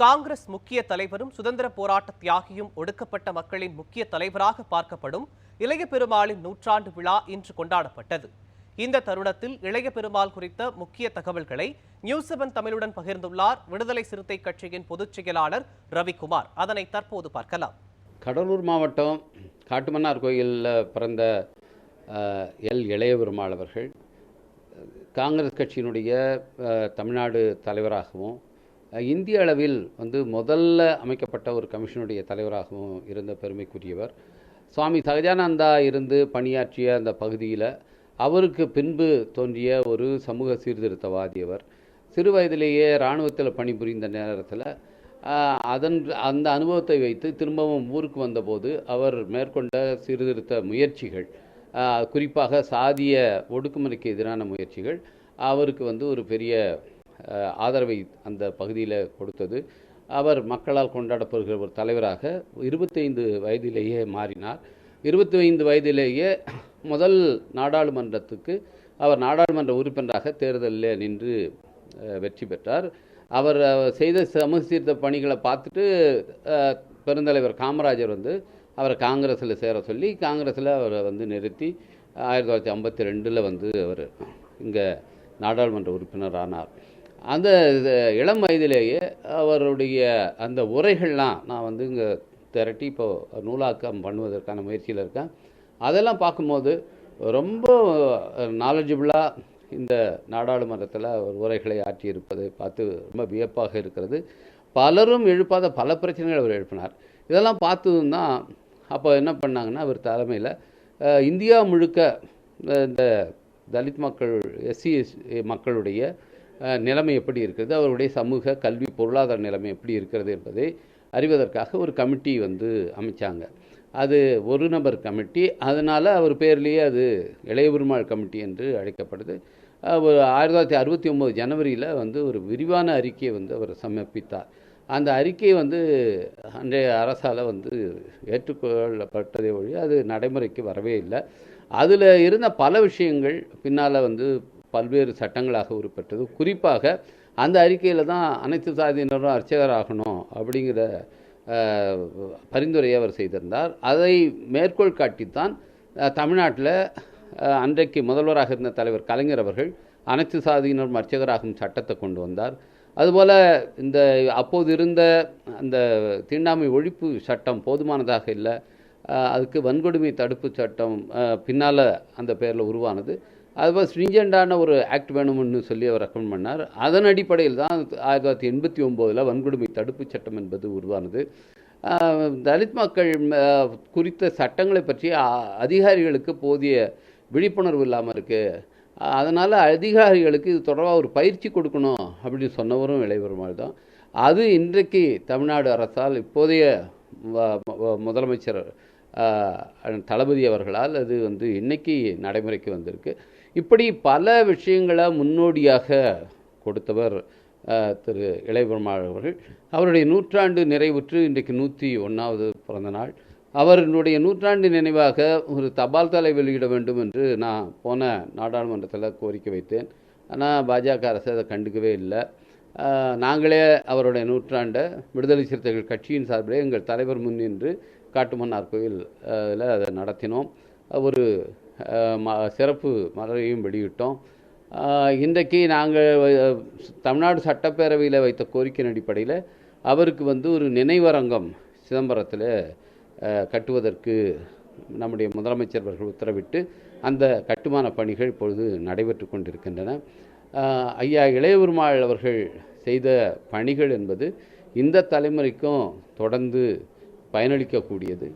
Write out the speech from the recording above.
காங்கிரஸ் முக்கிய தலைவரும் சுதந்திர போராட்ட தியாகியும் ஒடுக்கப்பட்ட மக்களின் முக்கிய தலைவராக பார்க்கப்படும் இளைய பெருமாளின் நூற்றாண்டு விழா இன்று கொண்டாடப்பட்டது. இந்த தருணத்தில் இளைய பெருமாள் குறித்த முக்கிய தகவல்களை நியூஸ் செவன் தமிழுடன் பகிர்ந்துள்ளார். விடுதலை சிறுத்தை கட்சியின் பொதுச் செயலாளர் ரவிக்குமார். அதனை தற்போது பார்க்கலாம். கடலூர் மாவட்டம் காட்டுமன்னார் கோயிலில் பிறந்த எல். இளைய பெருமாள் அவர்கள் காங்கிரஸ் கட்சியினுடைய தமிழ்நாடு தலைவராகவும் இந்திய அளவில் வந்து முதல்ல அமைக்கப்பட்ட ஒரு கமிஷனுடைய தலைவராகவும் இருந்த பெருமைக்குரியவர். சுவாமி சகஜானந்தா இருந்து பணியாற்றிய அந்த பகுதியில் அவருக்கு பின்பு தோன்றிய ஒரு சமூக சீர்திருத்தவாதி அவர் சிறு வயதிலேயே இராணுவத்தில் பணிபுரிந்த நேரத்தில் அதன் அந்த அனுபவத்தை வைத்து திரும்பவும் ஊருக்கு வந்தபோது அவர் மேற்கொண்ட சீர்திருத்த முயற்சிகள் குறிப்பாக சாதிய ஒடுக்குமுறைக்கு எதிரான முயற்சிகள் அவருக்கு வந்து ஒரு பெரிய ஆதரவை அந்த பகுதியில் கொடுத்தது. அவர் மக்களால் கொண்டாடப்படுகிற ஒரு தலைவராக இருபத்தைந்து வயதிலேயே மாறினார். இருபத்தி ஐந்து வயதிலேயே முதல் நாடாளுமன்றத்துக்கு அவர் நாடாளுமன்ற உறுப்பினராக தேர்தலில் நின்று வெற்றி பெற்றார். அவர் செய்த சமூக சீர்த்த பணிகளை பார்த்துட்டு பெருந்தலைவர் காமராஜர் வந்து அவரை காங்கிரஸில் சேர சொல்லி காங்கிரஸில் அவரை வந்து நிறுத்தி ஆயிரத்தி தொள்ளாயிரத்தி ஐம்பத்தி ரெண்டில் வந்து அவர் இங்கே நாடாளுமன்ற உறுப்பினர் ஆனார். அந்த இது இளம் வயதிலேயே அவருடைய அந்த உரைகள்லாம் நான் வந்து இங்கே திரட்டி இப்போ நூலாக்கம் பண்ணுவதற்கான முயற்சியில் இருக்கேன். அதெல்லாம் பார்க்கும்போது ரொம்ப நாலேஜபிளாக இந்த நாடாளுமன்றத்தில் அவர் உரைகளை ஆற்றியிருப்பதை பார்த்து ரொம்ப வியப்பாக இருக்கிறது. பலரும் எழுப்பாத பல பிரச்சனைகள் அவர் எழுப்பினார். இதெல்லாம் பார்த்ததும் தான் அப்போ என்ன பண்ணாங்கன்னா அவர் தலைமையில் இந்தியா முழுக்க இந்த தலித் மக்கள் எஸ்சி மக்களுடைய நிலைமை எப்படி இருக்கிறது அவருடைய சமூக கல்வி பொருளாதார நிலைமை எப்படி இருக்கிறது என்பதை அறிவதற்காக ஒரு கமிட்டி வந்து அமைச்சாங்க. அது ஒரு நபர் கமிட்டி. அதனால் அவர் பேர்லேயே அது இளைய பெருமாள் கமிட்டி என்று அழைக்கப்படுது. ஒரு ஆயிரத்தி தொள்ளாயிரத்தி அறுபத்தி ஒம்பது ஜனவரியில் வந்து ஒரு விரிவான அறிக்கையை வந்து அவர் சமர்ப்பித்தார். அந்த அறிக்கை வந்து அன்றைய அரசால் வந்து ஏற்றுக்கொள்ளப்பட்டதே ஒழி அது நடைமுறைக்கு வரவே இல்லை. அதில் இருந்த பல விஷயங்கள் பின்னால் வந்து பல்வேறு சட்டங்களாக உருப்பெற்றது. குறிப்பாக அந்த அறிக்கையில் தான் அனைத்து சாதியினரும் அர்ச்சகராகணும் அப்படிங்கிற பரிந்துரையை அவர் செய்திருந்தார். அதை மேற்கோள் காட்டித்தான் தமிழ்நாட்டில் அன்றைக்கு முதல்வராக இருந்த தலைவர் கலைஞர் அவர்கள் அனைத்து சாதியினரும் அர்ச்சகராகும் சட்டத்தை கொண்டு வந்தார். அதுபோல் இந்த அப்போது இருந்த அந்த தீண்டாமை ஒழிப்பு சட்டம் போதுமானதாக இல்லை. அதுக்கு வன்கொடுமை தடுப்பு சட்டம் பின்னால் அந்த பேரில் உருவானது. அதுபோல் ஸ்ட்ரிஞ்சண்டான ஒரு ஆக்ட் வேணும்னு சொல்லி அவர் ரெக்கமெண்ட் பண்ணார். அதன் அடிப்படையில் தான் ஆயிரத்தி தொள்ளாயிரத்தி எண்பத்தி ஒம்போதில் வன்கொடுமை தடுப்புச் சட்டம் என்பது உருவானது. தலித் மக்கள் குறித்த சட்டங்களை பற்றி அதிகாரிகளுக்கு போதிய விழிப்புணர்வு இல்லாமல் இருக்குது அதனால் அதிகாரிகளுக்கு இது தொடர்பாக ஒரு பயிற்சி கொடுக்கணும் அப்படின்னு சொன்னவரும் இளைவருமாள் தான் அது இன்றைக்கு தமிழ்நாடு அரசால் இப்போதைய முதலமைச்சர் தளபதி அவர்களால் அது வந்து இன்னைக்கு நடைமுறைக்கு வந்திருக்கு. இப்படி பல விஷயங்களை முன்னோடியாக கொடுத்தவர் திரு இளையபெருமாள் அவர்கள். அவருடைய நூற்றாண்டு நிறைவுற்று இன்றைக்கு நூற்றி ஒன்றாவது பிறந்த நாள். அவருடைய நூற்றாண்டு நினைவாக ஒரு தபால் தலை வெளியிட வேண்டும் என்று நான் போன நாடாளுமன்றத்தில் கோரிக்கை வைத்தேன். ஆனால் பாஜக அரசு அதை கண்டுக்கவே இல்லை. நாங்களே அவருடைய நூற்றாண்டை விடுதலை சிறுத்தைகள் கட்சியின் சார்பிலே எங்கள் தலைவர் முன்னின்று காட்டுமன்னார் கோயில் அதில் அதை நடத்தினோம். ஒரு ம சிறப்பு மலரையும் வெளியிட்டோம். இன்றைக்கு நாங்கள் தமிழ்நாடு சட்டப்பேரவையில் வைத்த கோரிக்கையின் அடிப்படையில் அவருக்கு வந்து ஒரு நினைவரங்கம் சிதம்பரத்தில் கட்டுவதற்கு நம்முடைய முதலமைச்சர் அவர்கள் உத்தரவிட்டு அந்த கட்டுமான பணிகள் இப்பொழுது நடைபெற்று கொண்டிருக்கின்றன. ஐயா இளையபெருமாள் அவர்கள் செய்த பணிகள் என்பது இந்த தலைமுறைக்கும் தொடர்ந்து பயனளிக்கக்கூடியது.